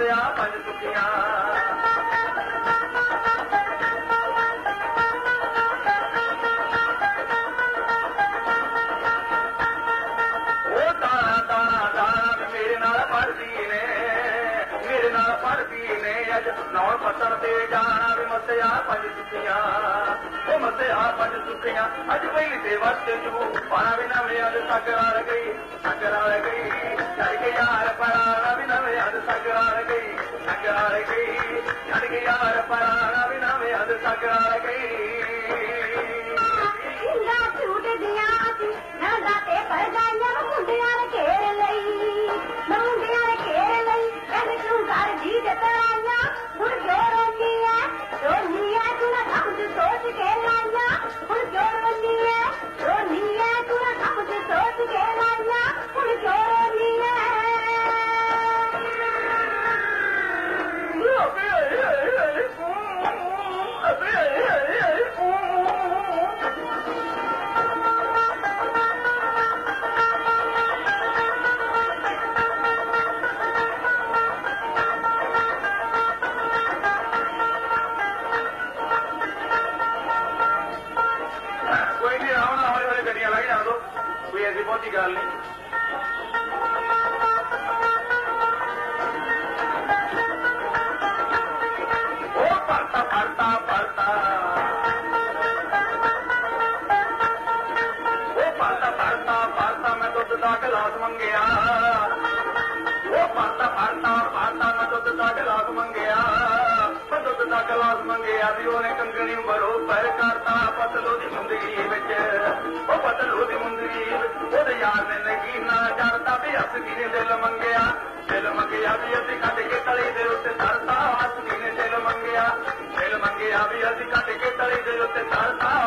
ਮਸਿਆ ਪੰਜ ਸੁਖੀਆਂ। ਉਹ ਤਾਰਾ ਤਾਰਾ ਦਾਣਾ ਮੇਰੇ ਨਾਲ ਪੜਦੀ ਨੇ, ਮੇਰੇ ਨਾਲ ਪੜਦੀ ਨੇ। ਅੱਜ ਨੌ ਪੱਤਣ ਤੇ ਜਾਣਾ ਵੀ ਮਸਿਆ ਪੰਜ ਸੁਖੀਆਂ। ਉਹ ਮਸਿਆ ਪੰਜ ਸੁਖੀਆਂ, ਅੱਜ ਪਹਿਲੀ ਤੇ ਵਰਤ ਜੂ ਪਾਣਾ ਵੀ ਨਵੇਂ ਅੱਜ ਸਗਰਾਲ ਗਈ Что теперь ਬਹੁਤੀ ਗੱਲ ਨਹੀਂ। ਉਹ ਪਰਤਾ ਪਰਤਾ ਪਰਤਾ ਉਹ ਪਰਤਾ ਪਰਤਾ ਪਰਤਾ ਮੈਂ ਦੁੱਧ ਦਾ ਗਲਾਸ ਮੰਗਿਆ। ਉਹ ਪਰਤਾ ਪਰਤਾ ਪਰਤਾ ਮੈਂ ਦੁੱਧ ਦਾ ਗਲਾਸ ਮੰਗਿਆ। ਮੈਂ ਦੁੱਧ ਦਾ ਗਲਾਸ ਮੰਗਿਆ ਵੀ ਉਹਨੇ ਕੰਗਣੀ ਬਰੋ ਪੈਰ ਕਰਤਾ, ਪਤਲੋ ਦੀ ਮੁੰਦਰੀ ਵਿੱਚ। ਵਿੱਚ ਉਹਦੇ ਯਾਰ ਨੇ ਨਗੀਨਾ ਜੜਦਾ ਵੀ ਹੱਸਦੀ ਨੇ ਦਿਲ ਮੰਗਿਆ ਦਿਲ ਮੰਗਿਆ ਵੀ ਅਸੀਂ ਕੱਢ ਕੇ ਤਲੀ ਦੇ ਉੱਤੇ ਧਰਤਾ ਹੱਸਦੀ ਨੇ ਦਿਲ ਮੰਗਿਆ ਦਿਲ ਮੰਗਿਆ ਵੀ ਅਸੀਂ ਕੱਢ ਕੇ ਤਲੀ ਦੇ ਉੱਤੇ ਧਰਤਾ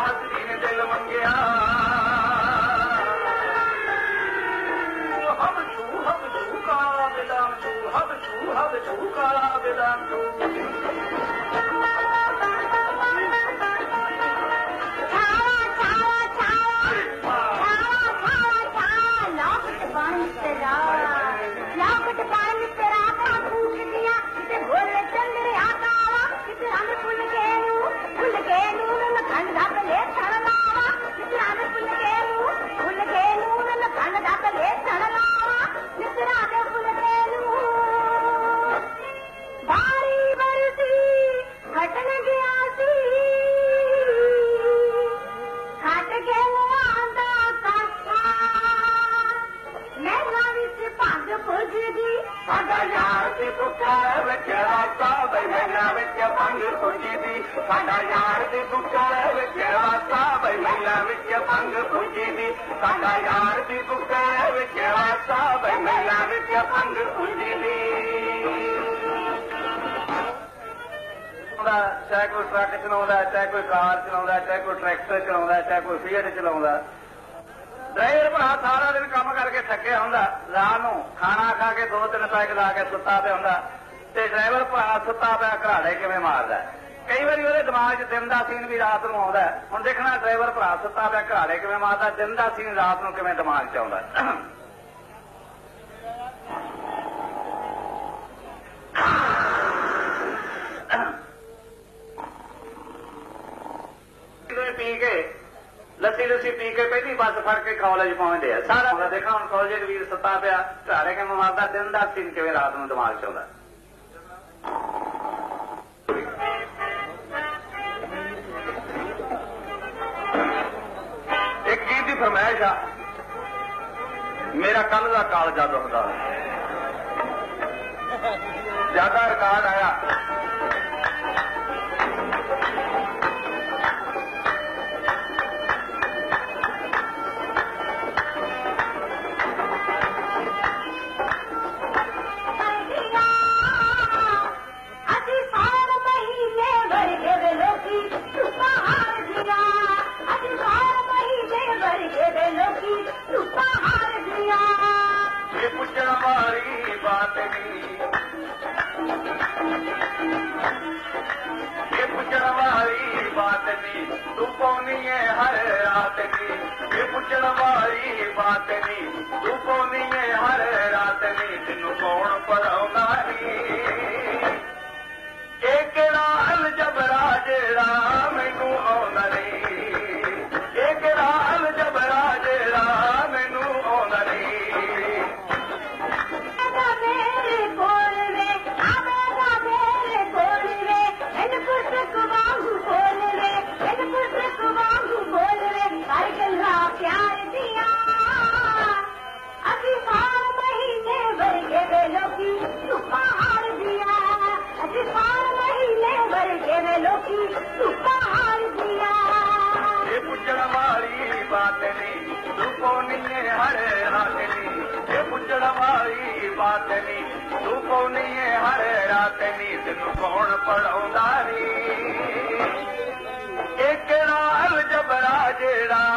பண்டாயாரத்தை துக்க வைக்க ராசாவை மெல்ல வைக்க பங்கு புஞ்சிதி பண்டாயாரத்தை துக்க வைக்க ராசாவை மெல்ல வைக்க பங்கு புஞ்சிதி பண்டாயாரத்தை துக்க வைக்க ராசாவை மெல்ல வைக்க பங்கு புஞ்சிதி चाहे कोई ट्रक चलाउँदा चाहे कोई कार चलाउँदा चाहे कोई ट्रैक्टर चलाउँदा चाहे कोई फीएट चलाउँदा ਡਰਾਈਵਰ ਭਰਾ ਸਾਰਾ ਦਿਨ ਕੰਮ ਕਰਕੇ ਥੱਕਿਆ ਹੁੰਦਾ, ਰਾਤ ਨੂੰ ਖਾਣਾ ਖਾ ਕੇ ਦੋ ਤਿੰਨ ਪੈਕ ਲਾ ਕੇ ਸੁੱਤਾ ਪਿਆ ਹੁੰਦਾ ਤੇ ਡਰਾਈਵਰ ਭਰਾ ਸੁੱਤਾ ਪਿਆ ਘਰਾੜੇ ਕਿਵੇਂ ਮਾਰਦਾ ਕਈ ਵਾਰੀ ਉਹਦੇ ਦਿਮਾਗ 'ਚ ਦਿਨ ਦਾ ਸੀਨ ਵੀ ਰਾਤ ਨੂੰ ਆਉਂਦਾ ਹੁਣ ਦੇਖਣਾ ਡਰਾਈਵਰ ਭਰਾ ਸੁੱਤਾ ਪਿਆ, ਘਰਾੜੇ ਕਿਵੇਂ ਮਾਰਦਾ, ਦਿਨ ਦਾ ਸੀਨ ਰਾਤ ਨੂੰ ਕਿਵੇਂ ਦਿਮਾਗ 'ਚ ਆਉਂਦਾ ਹੈ। ਕਿਤੇ ਪੀ ਕੇ ਲੱਸੀ ਲੱਸੀ ਪੀ ਕੇ ਪਹਿਲੀ ਬੱਸ ਫੜ ਕੇ ਕਾਲਜ ਪਹੁੰਚਦੇ ਆ। ਸਾਰਾ ਦੇਖਾ, ਹੁਣ ਕਾਲਜ ਦੇ ਵੀਰ ਸੱਤਾ ਪਿਆ। ਘਾੜੇ ਕੇ ਮਾਰਦਾ, ਦਿਨ ਦਾ ਸੀਨ ਕਿਵੇਂ ਰਾਤ ਨੂੰ ਦਿਮਾਗ 'ਚ ਆਉਂਦਾ ਇੱਕ ਗੀਤ ਦੀ ਫਰਮਾਇਸ਼ ਆ, ਮੇਰਾ ਕੱਲ ਦਾ ਕਾਲਜਾ ਦੁਖਦਾ। ਜ਼ਿਆਦਾ ਰਿਕਾਰਡ ਆਇਆ। पवन हर राती पुछण वारी पात हर राती तोड़ी केड़ जब राज कोने हर राती पुछण वारी वात कोने हर राती तुंहिंजो कोन पढ़ोंदानी जब रा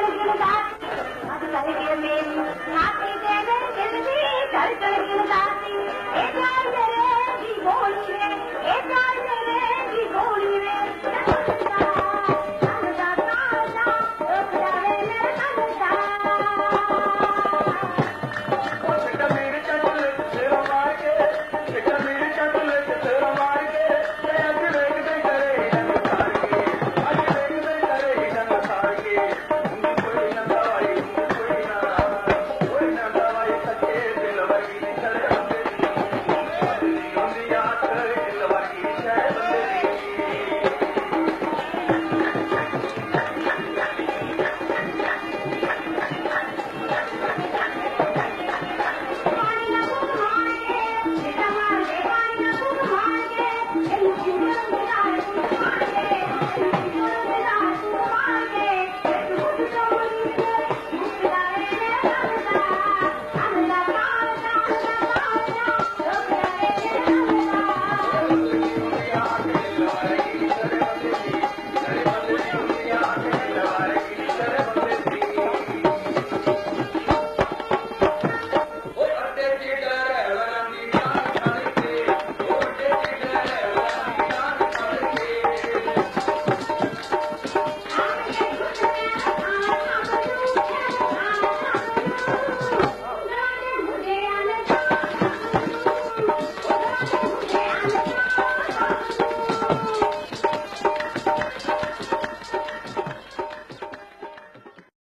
Thank you.